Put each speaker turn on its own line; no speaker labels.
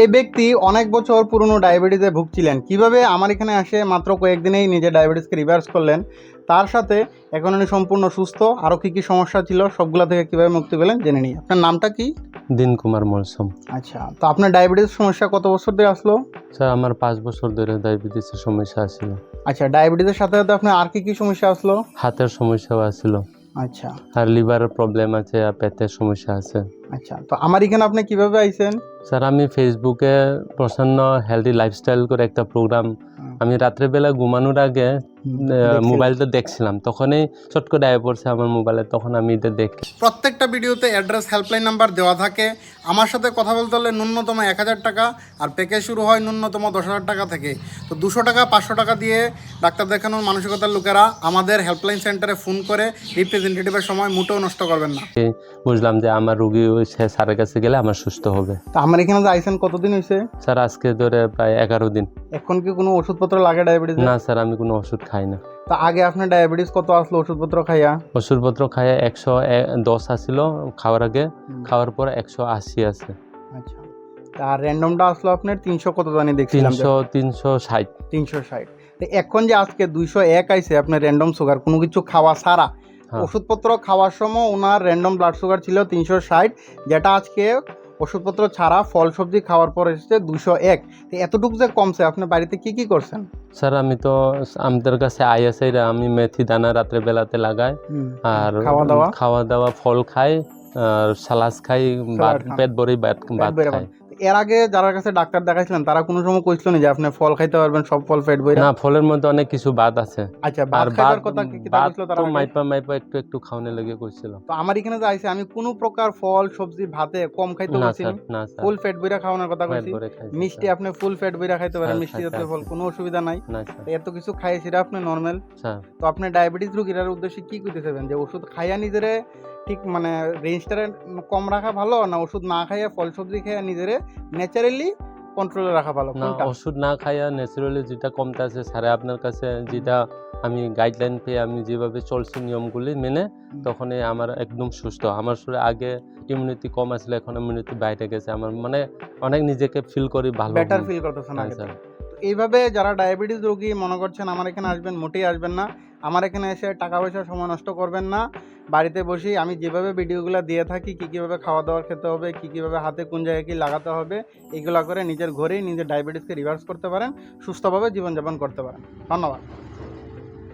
এই ব্যক্তি অনেক বছর পুরনো ডায়াবেটিসে ভুগছিলেন। কীভাবে আমার এখানে আসে মাত্র কয়েকদিনেই নিজের ডায়াবেটিসকে রিভার্স করলেন। তার সাথে এখন উনি সম্পূর্ণ সুস্থ। আরও কী কী সমস্যা ছিল সবগুলো থেকে কীভাবে মুক্তি পেলেন জেনে নিই। আপনার নামটা কি?
দিন কুমার মলসম
আচ্ছা তো আপনার ডায়াবেটিস সমস্যা কত বছর ধরে আসলো?
স্যার আমার পাঁচ বছর ধরে ডায়াবেটিসের সমস্যা আছিল
আচ্ছা ডায়াবেটিসের সাথে সাথে আপনার আর কী কী সমস্যা আসলো?
হাতের সমস্যাও আছিল
আচ্ছা।
আর লিভারের প্রবলেম আছে আর পেটের সমস্যা আছে।
আচ্ছা তো আমার এখানে আপনি কীভাবে আইছেন?
স্যার আমি ফেসবুকে প্রসন্ন হেলদি লাইফস্টাইল করে একটা প্রোগ্রাম আমি রাত্রেবেলা ঘুমানোর আগে মোবাইলটা দেখছিলাম। তখনই চট করে আয় পড়ছে আমার মোবাইলে তখন আমি এটা দেখি।
প্রত্যেকটা ভিডিওতে অ্যাড্রেস হেল্পলাইন নাম্বার দেওয়া থাকে। আমার সাথে কথা বলতে হলে ন্যূনতম এক হাজার টাকা আর প্যাকেজ শুরু হয় ন্যূনতম দশ হাজার টাকা থেকে। তো দুশো টাকা পাঁচশো টাকা দিয়ে ডাক্তার দেখানোর মানসিকতার লোকেরা আমাদের হেল্পলাইন সেন্টারে ফোন করে রিপ্রেজেন্টেটিভের সময় মুটেও নষ্ট করবেন না।
বুঝলাম যে আমার রুগী সে স্যারের কাছে গেলে আমার সুস্থ হবে।
তো আমার এখানে যে আইসেন কতদিন হয়েছে?
স্যার আজকে ধরে প্রায় এগারো দিন।
এখন কি কোনো ওষুধপত্র লাগে ডায়াবেটিস
না স্যার আমি কোনো ওষুধ খাই না।
তা আগে আপনার ডায়াবেটিস কত আসলো ওষুধপত্র খাইয়া?
ওষুধপত্র খাইয়া একশো দশ আসিল খাওয়ার আগে। খাওয়ার পর একশো আশি আছে।
আচ্ছা। আর র্যান্ডমটা আসলো আপনার তিনশো কত জানি দেখছিলাম
তিনশো তিনশো ষাট।
তিনশো ষাট। এখন যে আজকে দুইশো এক আইছে আপনার র্যান্ডম সুগার কোনো কিছু খাওয়া ছাড়া।
হ্যাঁ।
ওষুধপত্র খাওয়ার সময় ওনার র্যান্ডম ব্লাড সুগার ছিল তিনশো ষাট যেটা আজকে ওষুধপত্র ছাড়া ফল সবজি খাওয়ার পর এসেছে দুশো এক। এতটুকু যে কমছে আপনি বাড়িতে কি কি করছেন?
স্যার আমি তো আমাদের কাছে আইএসআইরা আমি মেথি দানা রাত্রে বেলাতে লাগাই আর
খাওয়া দাওয়া?
খাওয়া দাওয়া ফল খাই আর সালাস খাই পেট ভরি ভাত খাই।
এর আগে যারা কাছে ডাক্তার দেখাইছিলেন তারা কোনো সময় কইছিল না যে আপনি ফল খাইতে পারবেন সব ফল পেট বইরা?
না ফলের মধ্যে অনেক কিছু বাদ আছে।
আচ্ছা
বাদ
খাইবার কথা কি
বাদ
কইছিল তারা
তো মাইপা মাইপা একটু একটু খাওয়ানো লেগে কইছিল।
তো আমার এখানে যে আইছে আমি কোনো প্রকার ফল সবজি ভাতে কম খাইতে
স্যার না
ফুল ফ্যাট বইরা খাওয়ানোর কথা কইছি। মিষ্টি আপনি ফুল ফ্যাট বইরা খাইতে পারেন মিষ্টি জাতীয় ফল কোনো অসুবিধা নাই। এত কিছু খাই সেটা আপনি নরমাল তো আপনি ডায়াবেটিস রোগীর উদ্দেশ্যে কি কইতেছেন? যে ওষুধ খাইয়া নিজেরে ঠিক মানে রেঞ্জটা কম রাখা ভালো না ওষুধ না খাইয়া ফল সবজি খাইয়া নিজেরে ন্যাচারালি কন্ট্রোলে রাখা ভালো।
না ওষুধ না খাইয়া ন্যাচারালি যেটা কমতে আছে স্যারে আপনার কাছে যেটা আমি গাইডলাইন পেয়ে আমি যেভাবে চলছি নিয়মগুলি মেনে তখনই আমার একদম সুস্থ। আমার শরীরে আগে ইমিউনিটি কম আসলে এখন ইমিউনিটি বাইরে গেছে। আমার মানে অনেক নিজেকে ফিল করি ভালো
বেটার ফিল করতেছেন
না
আগে
স্যার।
এইভাবে যারা ডায়াবেটিস রোগী, মনে করছেন আমার এখানে আসবেন, মোটেই আসবেন না। আমার এখানে এসে টাকা পয়সা সময় নষ্ট করবেন না। বাড়িতে বসেই আমি যেভাবে ভিডিওগুলো দিয়ে থাকি, কী কীভাবে খাওয়া দাওয়া খেতে হবে, কী কীভাবে হাতে কোন জায়গায় কী লাগাতে হবে, এগুলো করে নিজের ঘরেই নিজের ডায়াবেটিসকে রিভার্স করতে পারেন, সুস্থভাবে জীবনযাপন করতে পারেন। ধন্যবাদ।